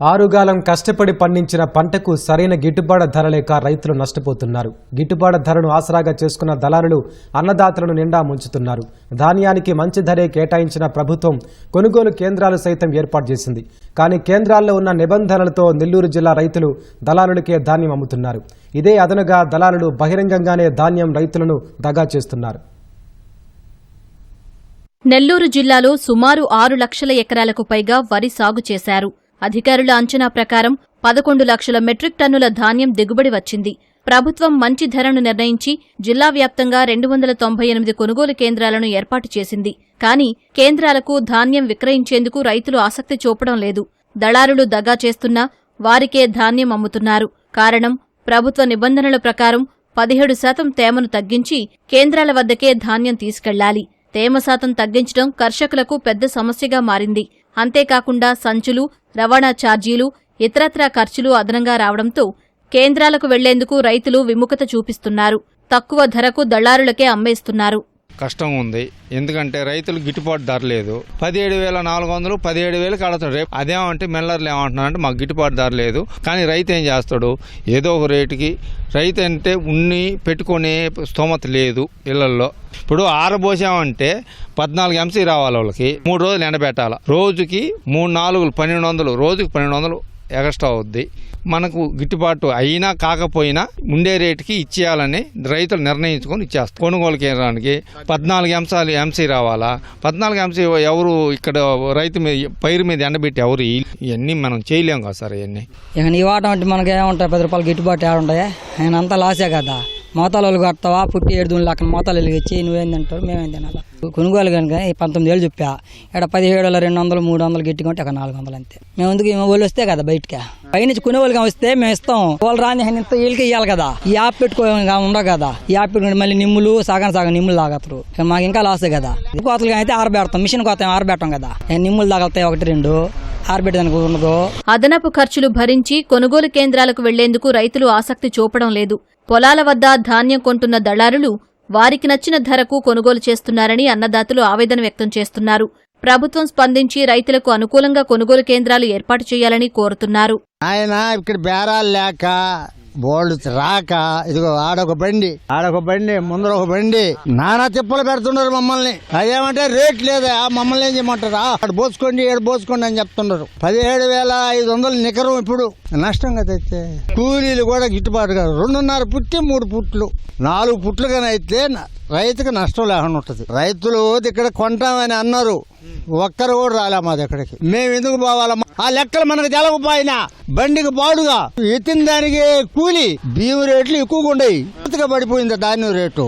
ఆరుగాలం కష్టపడి పండించిన పంటకు సరైన గిట్టుబాటు ధర లేక రైతులు నష్టపోతున్నారు. గిట్టుబాటు ధరను ఆసరాగా చేసుకున్న దళారులు అన్నదాతలను నిండా ముంచుతున్నారు. ధాన్యానికి మంచి ధరే కేటాయించిన ప్రభుత్వం కొనుగోలు కేంద్రాలు సైతం ఏర్పాటు చేసింది. కానీ కేంద్రాల్లో ఉన్న నిబంధనలతో నెల్లూరు జిల్లా రైతులు దళారులకే ధాన్యం అమ్ముతున్నారు. ఇదే అదనుగా దళారులు బహిరంగంగానే ధాన్యం రైతులను దగా చేస్తున్నారు. నెల్లూరు జిల్లాలో సుమారు ఆరు లక్షల ఎకరాలకు పైగా వరి సాగు చేశారు. అధికారుల అంచనా ప్రకారం పదకొండు లక్షల మెట్రిక్ టన్నుల ధాన్యం దిగుబడి వచ్చింది. ప్రభుత్వం మంచి ధరను నిర్ణయించి జిల్లా వ్యాప్తంగా రెండు వందల తొంభై ఎనిమిది కొనుగోలు కేంద్రాలను ఏర్పాటు చేసింది. కానీ కేంద్రాలకు ధాన్యం విక్రయించేందుకు రైతులు ఆసక్తి చూపడం లేదు. దళారులు దగా చేస్తున్నా వారికే ధాన్యం అమ్ముతున్నారు. కారణం ప్రభుత్వ నిబంధనల ప్రకారం పదిహేడు శాతం తేమను తగ్గించి కేంద్రాల వద్దకే ధాన్యం తీసుకెళ్ళాలి. తేమ శాతం తగ్గించడం కర్షకులకు పెద్ద సమస్యగా మారింది. అంతేకాకుండా సంచులు రవాణా ఛార్జీలు ఇతరత్రా ఖర్చులు అదనంగా రావడంతో కేంద్రాలకు వెళ్ళేందుకు రైతులు విముఖత చూపిస్తున్నారు. తక్కువ ధరకు దళారులకే అమ్మేస్తున్నారు. కష్టం ఉంది ఎందుకంటే రైతులు గిట్టుబాటు ధర లేదు. పదిహేడు వేల నాలుగు వందలు పదిహేడు వేలు కడతాడు రేపు అదేమంటే మెల్లర్లు ఏమంటున్నారంటే మాకు గిట్టుబాటు ధర లేదు. కానీ రైతు ఏం చేస్తాడు? ఏదో ఒక రేటుకి రైతు అంటే ఉన్ని పెట్టుకునే స్తోమత లేదు ఇళ్ళల్లో. ఇప్పుడు ఆరబోసామంటే పద్నాలుగు ఎంసీ రావాలి వాళ్ళకి. మూడు రోజులు ఎండబెట్టాలి. రోజుకి మూడు నాలుగు పన్నెండు వందలు రోజుకి పన్నెండు వందలు ఎగస్ట్రా అవుద్ది. మనకు గిట్టుబాటు అయినా కాకపోయినా ఉండే రేటుకి ఇచ్చేయాలని రైతులు నిర్ణయించుకొని ఇచ్చేస్తారు. కొనుగోలు కేంద్రానికి పద్నాలుగు అంశాలు ఎంసీ రావాలా? పద్నాలుగు ఎంసీ ఎవరు ఇక్కడ రైతు మీద పైరు మీద ఎండబెట్టి ఎవరు? ఇవన్నీ మనం చేయలేము కదా సార్ ఇవన్నీ ఇక నీ వాటం అంటే మనకి ఏముంటాయి పది రూపాయలు గిట్టుబాటు ఏడుంటాయి? ఆయన అంతా లాసే కదా. మోతాలు కడతావా పుట్టి ఏడు దూళ్ళు అక్కడ మోతాలు వెలిగించి నువ్వేం తింటావు? మేమేం కొనుగోలు కనుక ఈ పంతొమ్మిది వేలు చెప్పా. ఇక్కడ పదిహేడు వేల రెండు వందలు మూడు వందలు గట్టిగా కొంటే ఒక నాలుగు వందలు అంతే. మేము ఎందుకు మేము వాళ్ళు వస్తే కదా బయటకి? పైనుంచి కొనుగోలుగా వస్తే మేము ఇస్తాం. వాళ్ళు రాని ఇంత వీళ్ళకి ఇవ్వాలి కదా. ఈ యాప్ పెట్టుకోగా ఉండవు కదా. ఈ యాప్ పెట్టుకుంటే మళ్ళీ నిమ్ములు సగం సగం నిమ్ములు తాగతారు. మాకు ఇంకా లాసే కదా. కోతలుగా అయితే ఆరబెడతాం. మిషన్ కోత ఆరబెట్టం కదా. నిమ్ములు తాగలుతాయి ఒకటి రెండు. అదనపు ఖర్చులు భరించి కొనుగోలు కేంద్రాలకు వెళ్ళేందుకు రైతులు ఆసక్తి చూపడం లేదు. పొలాల వద్ద ధాన్యం కొంటున్న దళారులు వారికి నచ్చిన ధరకు కొనుగోలు చేస్తున్నారని అన్నదాతలు ఆవేదన వ్యక్తం చేస్తున్నారు. ప్రభుత్వం స్పందించి రైతులకు అనుకూలంగా కొనుగోలు కేంద్రాలు ఏర్పాటు చేయాలని కోరుతున్నారు. ఆయన ఇక్కడ బేరాలు లేక బోల్డ్ రాక ఇదిగో ఆడొక బండి ఆడొక బండి ముందర ఒక బండి. నానా తిప్పలు పెడుతున్నారు మమ్మల్ని. అదేమంటే రేట్ లేదా మమ్మల్ని ఏం చేయమంటారు? ఆడ పోసుకోండి ఏడు పోసుకోండి అని చెప్తున్నారు. పదిహేడు వేల ఐదు వందలు నికరం ఇప్పుడు. నష్టం కదా అయితే. కూలీలు కూడా గిట్టుబాటు కాదు. రెండున్నర పుట్టి మూడు పుట్లు. నాలుగు పుట్లు కానీ అయితే రైతుకు నష్టం లేకుండా ఉంటుంది. రైతులు ఇక్కడ కొంటామని అన్నారు. ఒక్కరు కూడా రాలే మా దగ్గరికి మేము ఎందుకు పోవాలమ్మా ఆ లెక్కలు మనకు తెలకపోయినా బండికి పాడుగా. ఎత్తిన దానికి కూలి. బియ్యం రేట్లు ఎక్కువగా ఉండయి పడిపోయింది ధాన్యం రేటు.